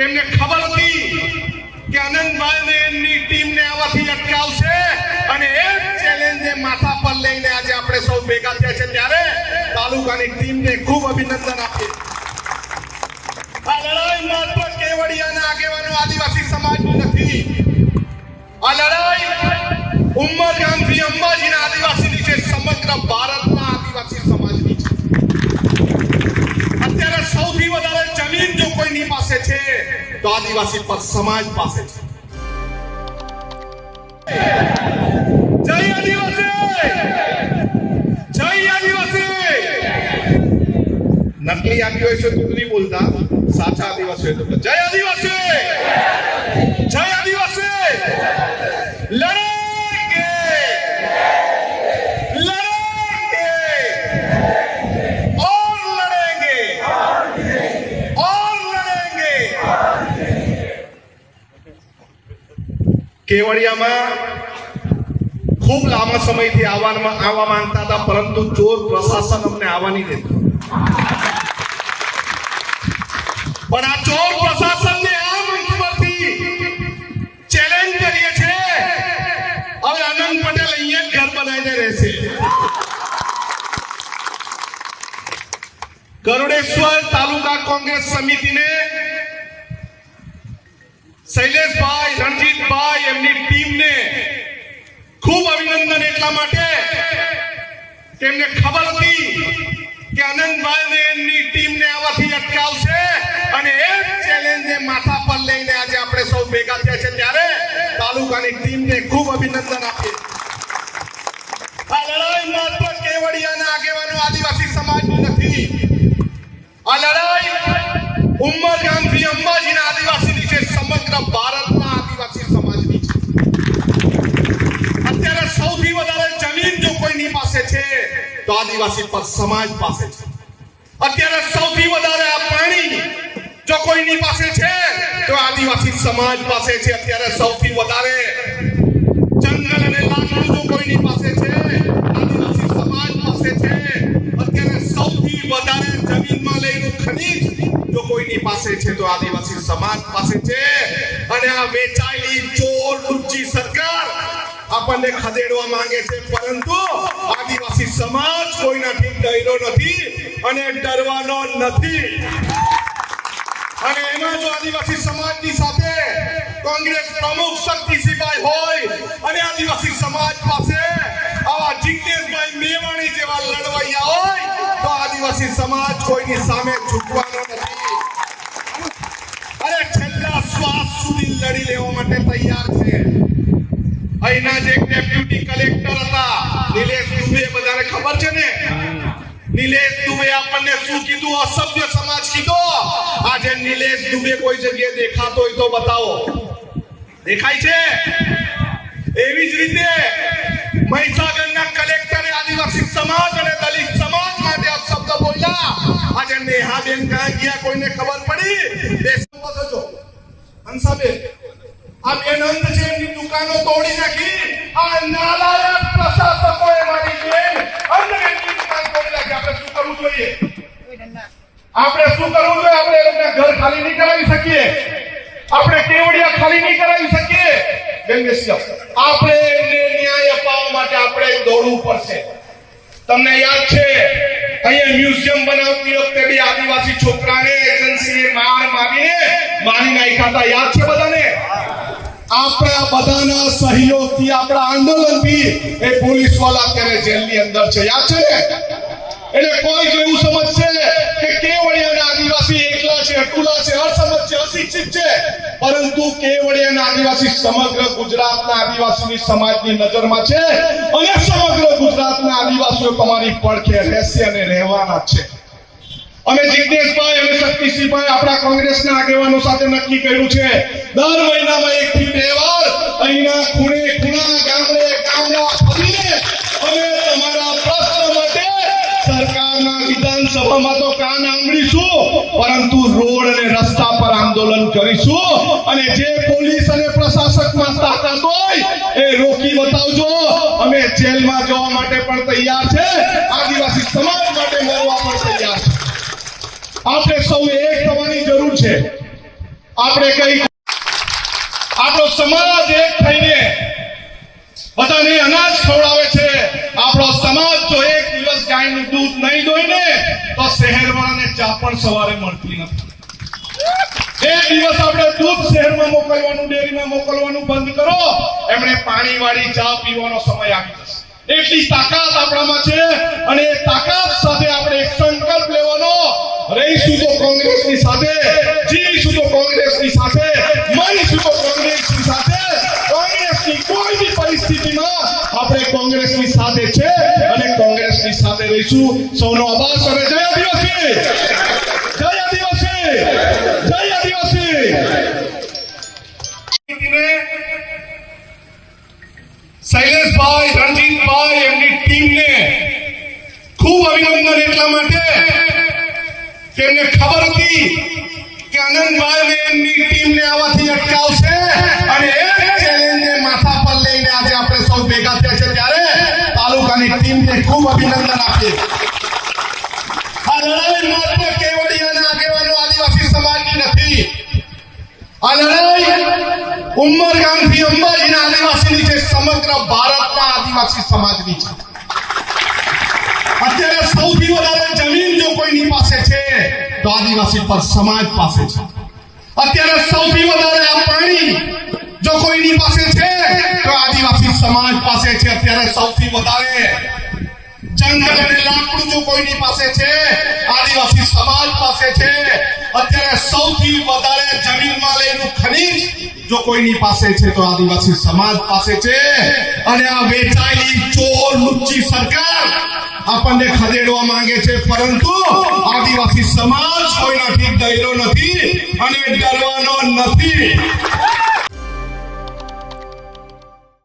તેમને ખબર હતી કે આનંદભાઈ ને એમની ટીમને આવાથી અટકાવશે અને એ ચેલેન્જને માથા પર લઈને આજે આપણે સૌ ભેગા થયા છે ત્યારે તાલુકાની ટીમને ખૂબ અભિનંદન આપીએ. આ લડાઈ માત્ર કેવડિયાના આગેવાનો આદિવાસી અંબાજીના આદિવાસીની છે સમગ્ર ભારતના આદિવાસી સમાજની છે અત્યારે સૌથી વધારે જમીન જો કોઈની પાસે છે તો આદિવાસી પર સમાજ પાસે છે. જય આદિવાસી! જય આદિવાસી! નકલી આદિવાસી તો નહીં બોલતા. સાચા આદિવાસી તો જય આદિવાસી! કેવડિયામાં ખૂબ લાંબા સમયથી આવવામાં આવવા માંગતા હતા, પરંતુ ચોર પ્રશાસન અમને આવવા દેતું. પણ આ ચોર પ્રશાસનને આ મંચ પરથી ચેલેન્જ કરીએ છે હવે આનંદ પટેલ અહીંયા જ ઘર બનાવીને રહેશે. ગરુડેશ્વર તાલુકા કોંગ્રેસ સમિતિને શૈલેષભાઈ રણજીતભાઈ એટલા માટે તેમને ખબર હતી કે આનંદભાઈ ને એમની ટીમને આવાથી અટકાવશે અને એ ચેલેન્જને માથા પર લઈને આજે આપણે સૌ ભેગા થયા છે ત્યારે તાલુકાની ટીમને ખૂબ અભિનંદન આપીએ. આ લડાઈ માત્ર કેવડિયાના આગેવાનો આદિવાસી સમાજ નથી. આ લડાઈ ઉમરગામથી અંબાજીના આદિવાસીની છે સમગ્ર ભારતના આદિવાસી સમાજની છે અત્યારે સૌથી વધારે જમીન જો કોઈની પાસે છે તો આદિવાસી સમાજ પાસે છે. અત્યારે સૌથી વધારે આ પાણી જો કોઈની પાસે છે, તો આદિવાસી સમાજ પાસે છે. અત્યારે સૌથી વધારે જંગલ અને લાકડું જો કોઈની પાસે છે, આદિવાસી સમાજ પાસે છે. અત્યારે સૌથી વધારે જમીનમાં લઈને ખનીજ જો કોઈની પાસે છે, તો આદિવાસી સમાજ પાસે છે. અને આ વેચાયેલી ચોર ઊંચી સરકાર આપણને ખદેડવા માંગે છે. પરંતુ આદિવાસી સમાજ કોઈનાથી ડરો નથી અને ડરવાનો નથી. અને એમાં જો આદિવાસી સમાજની સાથે કોંગ્રેસ પ્રમુખ શક્તિસિંહભાઈ હોય અને આદિવાસી સમાજ પાસે આવા જીગ્નેશભાઈ મેવાણી જેવા લડવૈયા હોય, તો આદિવાસી સમાજ કોઈની સામે ઝૂકવાનો નથી. અરે છેલ્લા શ્વાસ સુધી લડી લેવા માટે તૈયાર છે. અહીંના જે ડેપ્યુટી કલેક્ટર હતા નિલેશ દુબે બધાને ખબર છે ને નિલેશ દુબે આપણને શું કીધું અસભ્ય સમાજ કીધો. આજે નિલેશ દુબે કોઈ જગ્યાએ દેખાતો હોય તો બતાવો. દેખાય છે? એવી જ રીતે મહીસાગરના કલેક્ટરે આદિવાસી સમાજ અને દલિત સમાજ માટે આ શબ્દ બોલ્યા. આજે નેહાબેન ક્યાં ગયા કોઈને ખબર પડી? બે થજો હંસાબેન, આ બેન અંધ છે, એમની દુકાનો તોડી નાખી. આ નાલાયક પ્રશાસકોએ મારી બેન અંધની દુકાન તોડી નાખી. આપણે શું કરવું જોઈએ? આપણે શું કરવું જોઈએ? આપણે એમને ઘર ખાલી નહીં કરાવી શકીએ. આપણે કેવડિયા ખાલી નહીં કરાવી શકીએ. આપણે એમને ન્યાય અપાવવા માટે આપણે દોડવું પડશે. તમને યાદ છે, અહીંયા મ્યુઝિયમ બનાવતી વખતે બી આદિવાસી છોકરાને એજન્સીએ માર મારીને મારી નાખ્યા હતા. યાદ છે બધાને? આપણા બધાના સહયોગથી, આપણા આંદોલનથી એ પોલીસવાળા અત્યારે જેલની અંદર છે. યાદ છે ને? એટલે કોઈ એવું સમજશે કે કેવડિયાના આદિવાસી એકલા છે, અટુલા છે અસમજ છે અશિક્ષિત છે. પરંતુ કેવડિયાના આદિવાસી સમગ્ર ગુજરાતના આદિવાસીની સમાજની નજરમાં છે અને સમગ્ર ગુજરાતના આદિવાસીઓ તમારી પડખે રહેશે અને રહેવાના છે. અમે જિજ્ઞેશભાઈ અને શક્તિસિંહભાઈ આપણા કોંગ્રેસના આગેવાનો સાથે નક્કી કર્યું છે, દર મહિનામાં એક થી બે વાર અહીંના ખૂણે, ખૂણા, ગામડે, ગામડા ફરીને આદિવાસી સમાજ આપણે સૌ એક થવાની જરૂર છે. આપણે કઈ આપણો સમાજ એક થઈને બધાને અનાજ ખવડાવે છે. આપણો સમાજ જો એક દિવસ ગાયનું દૂધ નહીં દોય ને તો શહેરવાળાને ચા પણ સવારે મળતી નથી. એક દિવસ આપણે દૂધ શહેરમાં મોકલવાનું, ડેરીમાં મોકલવાનું બંધ કરો, એમણે પાણીવાળી ચા પીવાનો સમય આવી જશે. એટલી તાકાત આપણામાં છે અને એ તાકાત સાથે આપણે એક સંકલ્પ લેવાનો. રહીશું તો કોંગ્રેસની સાથે, જીવીશું તો કોંગ્રેસની સાથે મરીશું તો કોંગ્રેસની રહીશું સૌનો આભાર. કરે જય આદિવાસી. જય આદિવાસી. જય આદિવાસી. શૈલેષભાઈ, રણજીતભાઈ એમની ટીમને ખૂબ અભિનંદન એટલા માટે કે એમને ખબર હતી કે આનંદભાઈ ને એમની ટીમને આવાથી અટકાવશે. ખૂબ અભિનંદન આપીએ. કોઈની પાસે છે, તો આદિવાસી પર સમાજ પાસે છે. અત્યારે સૌથી વધારે આ પાણી જો કોઈની પાસે છે, તો આદિવાસી સમાજ પાસે છે. અત્યારે સૌથી વધારે જંગલ અને લાકડું જો કોઈની પાસે છે? આદિવાસી સમાજ પાસે છે. અત્યારે સૌથી વધારે જમીન માલેનું ખનીજ જો કોઈની પાસે છે તો આદિવાસી સમાજ પાસે છે. અને આ વેચાયેલી ચોર લુચ્ચી સરકાર આપણને ખદેડવા માંગે છે. પરંતુ આદિવાસી સમાજ કોઈનાથી ડર્યો નથી અને ડરવાનો નથી.